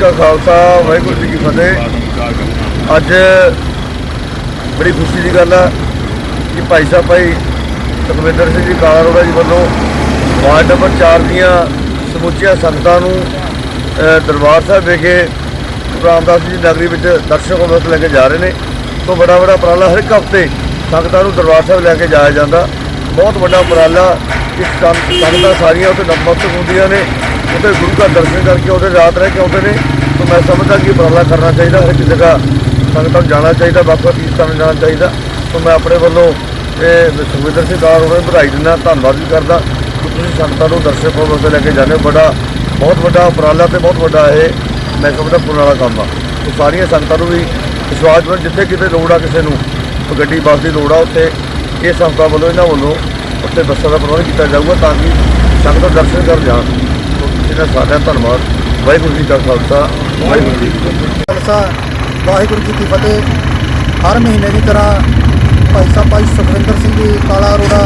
ਕਾ ਖਾਲਸਾ, ਵਾਹਿਗੁਰੂ ਜੀ ਕੀ ਫਤਿਹ। ਅੱਜ ਬੜੀ ਖੁਸ਼ੀ ਦੀ ਗੱਲ ਆ ਕਿ ਭਾਈ ਸਾਹਿਬ, ਭਾਈ ਸੁਖਵਿੰਦਰ ਸਿੰਘ ਜੀ ਕਾਲਾ ਰੋੜਾ ਜੀ ਵੱਲੋਂ ਵਾਰਡ ਨੰਬਰ 4 ਦੀਆਂ ਸਮੁੱਚੀਆਂ ਸੰਗਤਾਂ ਨੂੰ ਦਰਬਾਰ ਸਾਹਿਬ ਵਿਖੇ ਰਾਮਦਾਸ ਜੀ ਨਗਰੀ ਵਿੱਚ ਦਰਸ਼ਕ ਵਸਤ ਲੈ ਕੇ ਜਾ ਰਹੇ ਨੇ। ਤੋਂ ਬੜਾ ਬੜਾ ਉਪਰਾਲਾ ਹਰ ਇੱਕ ਹਫ਼ਤੇ ਸੰਗਤਾਂ ਨੂੰ ਦਰਬਾਰ ਸਾਹਿਬ ਲੈ ਕੇ ਜਾਇਆ ਜਾਂਦਾ। ਬਹੁਤ ਵੱਡਾ ਉਪਰਾਲਾ ਇਸ ਸੰਗਤਾਂ ਸਾਰੀਆਂ ਉੱਥੇ ਨਤਮਸਤਕ ਹੁੰਦੀਆਂ ਨੇ। ਉੱਥੇ ਗੁਰੂ ਦਾ ਦਰਸ਼ਨ ਕਰਕੇ ਉਹਦੇ ਰਾਤ ਰਹਿ ਕੇ ਆਉਂਦੇ ਨੇ। ਤੋਂ ਮੈਂ ਸਮਝਦਾ ਕਿ ਉਪਰਾਲਾ ਕਰਨਾ ਚਾਹੀਦਾ, ਹਰ ਇੱਕ ਜਗ੍ਹਾ ਸੰਗਤਾਂ ਨੂੰ ਜਾਣਾ ਚਾਹੀਦਾ ਵੱਖ ਤੀਰਥਾਂ ਨੂੰ ਜਾਣਾ ਚਾਹੀਦਾ। ਤੋਂ ਮੈਂ ਆਪਣੇ ਵੱਲੋਂ ਇਹ ਸੁਖਵਿੰਦਰ ਸਿੰਘ ਕਾਰ ਉਹਨਾਂ ਨੂੰ ਵਧਾਈ ਦਿੰਦਾ, ਧੰਨਵਾਦ ਵੀ ਕਰਦਾ। ਕਿ ਤੁਸੀਂ ਸੰਗਤਾਂ ਨੂੰ ਦਰਸ਼ਨ ਕੋਲ ਵਾਸਤੇ ਲੈ ਕੇ ਜਾਂਦੇ ਹੋ। ਬੜਾ, ਬਹੁਤ ਵੱਡਾ ਉਪਰਾਲਾ ਤੇ ਬਹੁਤ ਵੱਡਾ ਇਹ ਮੈਂ ਸਮਝਦਾ ਪੁੰਨ ਵਾਲਾ ਕੰਮ ਆ। ਤੇ ਸਾਰੀਆਂ ਸੰਗਤਾਂ ਨੂੰ ਵੀ ਵਿਸ਼ਵਾਸ ਨਾਲ ਜਿੱਥੇ ਕਿਤੇ ਲੋੜ ਆ ਕਿਸੇ ਨੂੰ ਗੱਡੀ, ਬੱਸ ਦੀ ਲੋੜ ਆ ਉੱਥੇ। ਇਹ ਸੰਸਥਾ ਵੱਲੋਂ ਇਹਨਾਂ ਵੱਲੋਂ ਉੱਥੇ ਬੱਸਾਂ ਦਾ ਪ੍ਰਬੰਧ ਕੀਤਾ ਜਾਊਗਾ ਤਾਂ ਕਿ ਸੰਗਤ ਦਰਸ਼ਨ ਕਰ ਜਾਣ। ਤੋਂ ਸਾਰਿਆਂ ਧੰਨਵਾਦ। ਵਾਹਿਗੁਰੂ ਜੀ ਕਾ ਖਾਲਸਾ, ਵਾਹਿਗੁਰੂ ਜੀ ਕੀ ਫਤਿਹ। ਖਾਲਸਾ, ਵਾਹਿਗੁਰੂ ਜੀ ਕੀ ਫਤਿਹ। ਹਰ ਮਹੀਨੇ ਦੀ ਤਰ੍ਹਾਂ ਭਾਈ ਸਾਹਿਬ, ਭਾਈ ਸੁਖਵਿੰਦਰ ਸਿੰਘ ਜੀ, ਕਾਲਾ ਅਰੋੜਾ,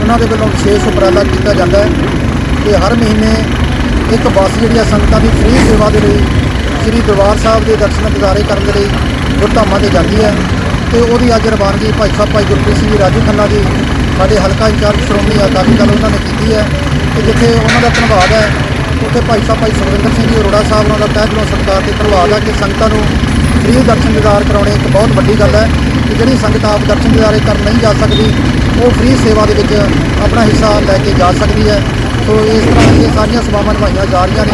ਉਹਨਾਂ ਦੇ ਵੱਲੋਂ ਵਿਸ਼ੇਸ਼ ਉਪਰਾਲਾ ਕੀਤਾ ਜਾਂਦਾ ਹੈ ਕਿ ਹਰ ਮਹੀਨੇ ਇੱਕ ਬੱਸ ਜਿਹੜੀ ਆ ਸੰਗਤਾਂ ਦੀ ਫ੍ਰੀ ਸੇਵਾ ਦੇ ਲਈ, ਸ੍ਰੀ ਦਰਬਾਰ ਸਾਹਿਬ ਦੇ ਦਰਸ਼ਨ ਦਿਦਾਰੇ ਕਰਨ ਦੇ ਲਈ ਗੁਰਧਾਮਾਂ ਤੇ ਜਾਂਦੀ ਹੈ। ਤੇ ਉਹਦੀ ਅੱਜ ਰਵਾਨਗੀ ਭਾਈ ਸਾਹਿਬ, ਭਾਈ ਗੁਰਪ੍ਰੀਤ ਸਿੰਘ ਜੀ, ਰਾਜੂ ਖੰਨਾ ਜੀ, ਸਾਡੇ ਹਲਕਾ ਇੰਚਾਰਜ ਸ਼੍ਰੋਮਣੀ ਅਕਾਲੀ ਦਲ ਉਹਨਾਂ ਨੇ ਕੀਤੀ ਹੈ। ਤੇ ਜਿੱਥੇ ਉਹਨਾਂ ਦਾ ਧੰਨਵਾਦ ਹੈ ਉੱਥੇ ਭਾਈ ਸਾਹਿਬ, ਭਾਈ ਸੁਖਵਿੰਦਰ ਸਿੰਘ ਜੀ ਅਰੋੜਾ ਸਾਹਿਬ ਉਹਨਾਂ ਦਾ ਤਹਿ ਦਿਲੋਂ ਸਤਿਕਾਰ ਤੇ ਧੰਨਵਾਦ ਹੈ ਕਿ ਸੰਗਤਾਂ ਨੂੰ ਫ੍ਰੀ ਦਰਸ਼ਨ ਦਿਦਾਰ ਕਰਾਉਣੇ ਇੱਕ ਬਹੁਤ ਵੱਡੀ ਗੱਲ ਹੈ ਕਿ ਜਿਹੜੀ ਸੰਗਤ ਆਪ ਦਰਸ਼ਨ ਦਿਦਾਰੇ ਕਰਨ ਨਹੀਂ ਜਾ ਸਕਦੀ, ਉਹ ਫ੍ਰੀ ਸੇਵਾ ਦੇ ਵਿੱਚ ਆਪਣਾ ਹਿੱਸਾ ਲੈ ਕੇ ਜਾ ਸਕਦੀ ਹੈ। ਸੋ ਇਸ ਤਰ੍ਹਾਂ ਇਹ ਸਾਰੀਆਂ ਸੇਵਾਵਾਂ ਨਿਭਾਈਆਂ ਜਾ ਰਹੀਆਂ ਨੇ।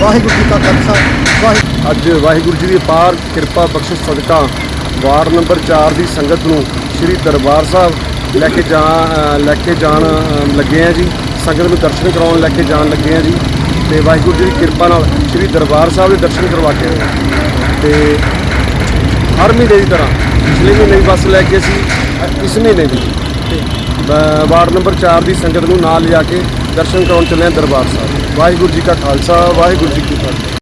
ਵਾਹਿਗੁਰੂ ਜੀ ਕਾ ਖਾਲਸਾ, ਵਾਹਿਗੁਰੂ ਅੱਜ ਵਾਹਿਗੁਰੂ ਜੀ ਦੀ ਪਾਰ ਕਿਰਪਾ ਬਖਸ਼ਿਸ਼ ਸਦਕਾ ਵਾਰਡ ਨੰਬਰ 4 ਦੀ ਸੰਗਤ ਨੂੰ ਸ੍ਰੀ ਦਰਬਾਰ ਸਾਹਿਬ ਲੈ ਕੇ ਜਾ ਲੈ ਕੇ ਜਾਣ ਲੱਗੇ ਆ ਜੀ। ਸੰਗਤ ਨੂੰ ਦਰਸ਼ਨ ਕਰਾਉਣ ਲੈ ਕੇ ਜਾਣ ਲੱਗੇ ਆ ਜੀ। ਤੇ ਵਾਹਿਗੁਰੂ ਜੀ ਦੀ ਕਿਰਪਾ ਨਾਲ ਸ੍ਰੀ ਦਰਬਾਰ ਸਾਹਿਬ ਦੇ ਦਰਸ਼ਨ ਕਰਵਾ ਕੇ ਆਏ ਹਾਂ। ਤੇ ਹਰ ਮਹੀਨੇ ਦੀ ਤਰ੍ਹਾਂ ਪਿਛਲੇ ਮਹੀਨੇ ਵੀ ਬੱਸ ਲੈ ਕੇ ਅਸੀਂ ਅ, ਇਸ ਮਹੀਨੇ ਵੀ ਤੇ ਵਾਰਡ ਨੰਬਰ 4 ਦੀ ਸੰਗਤ ਨੂੰ ਨਾਲ ਲਿਜਾ ਕੇ ਦਰਸ਼ਨ ਕਰਾਉਣ ਚੱਲੇ ਹਾਂ ਦਰਬਾਰ ਸਾਹਿਬ ਵਾਹਿਗੁਰੂ ਜੀ ਕਾ ਖਾਲਸਾ ਵਾਹਿਗੁਰੂ ਜੀ ਕੀ ਫਤਿਹ